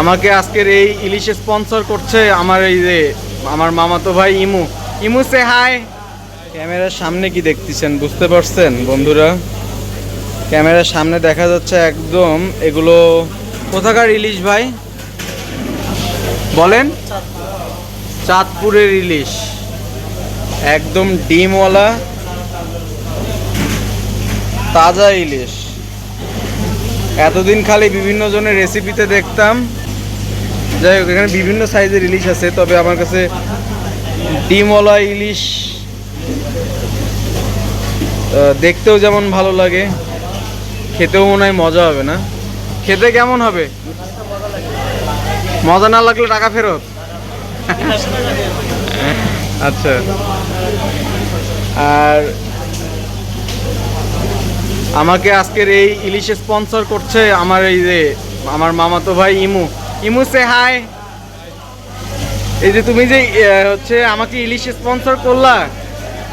আমাকে আজকের এই ইলিশ স্পন্সর করছে আমার এই যে, আমার মামাতো ভাই ইমু। ইমু সে হাই ক্যামেরার সামনে কি দেখতেছেন? বুঝতে পারছেন, বন্ধুরা? ক্যামেরার সামনে দেখা যাচ্ছে একদম এগুলো কোথাকার ইলিশ ভাই? বলেন। চাঁদপুরের ইলিশ। একদম ডিমওয়ালা, তাজা ইলিশ। এতদিন খালি বিভিন্ন জনের রেসিপিতে দেখতাম। যাই হোক, এখানে বিভিন্ন সাইজের ইলিশ আছে, তবে আমার কাছে ডিমওয়ালা ইলিশ দেখতেও যেমন ভালো লাগে, খেতেও মনে হয় মজা হবে না? খেতে কেমন হবে? মজা না লাগলে টাকা ফেরত? আচ্ছা। আর আমাকে আজকের এই ইলিশ স্পন্সর করছে আমার এই যে, আমার মামাতো ভাই ইমু। ইমু সে হাই এই যে তুমি যে হচ্ছে আমাকে ইলিশ স্পন্সর করলা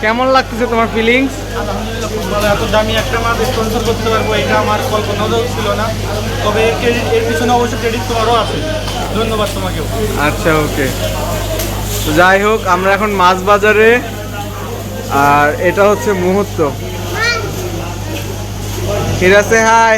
কেমন লাগতেছে তোমার ফিলিংস আলহামদুলিল্লাহ খুব ভালো। এত দামি একটা মাছ স্পন্সর করতে পারব এটা আমার কল্পনাও ছিল না। তবে এর এর পিছনে অবশ্যই ক্রেডিট তোমারও আছে। ধন্যবাদ তোমাকেও। আচ্ছা ওকে তো যাই হোক আমরা এখন মাছ বাজারে আর এটা হচ্ছে মুহূর্ত। হিরাসে হাই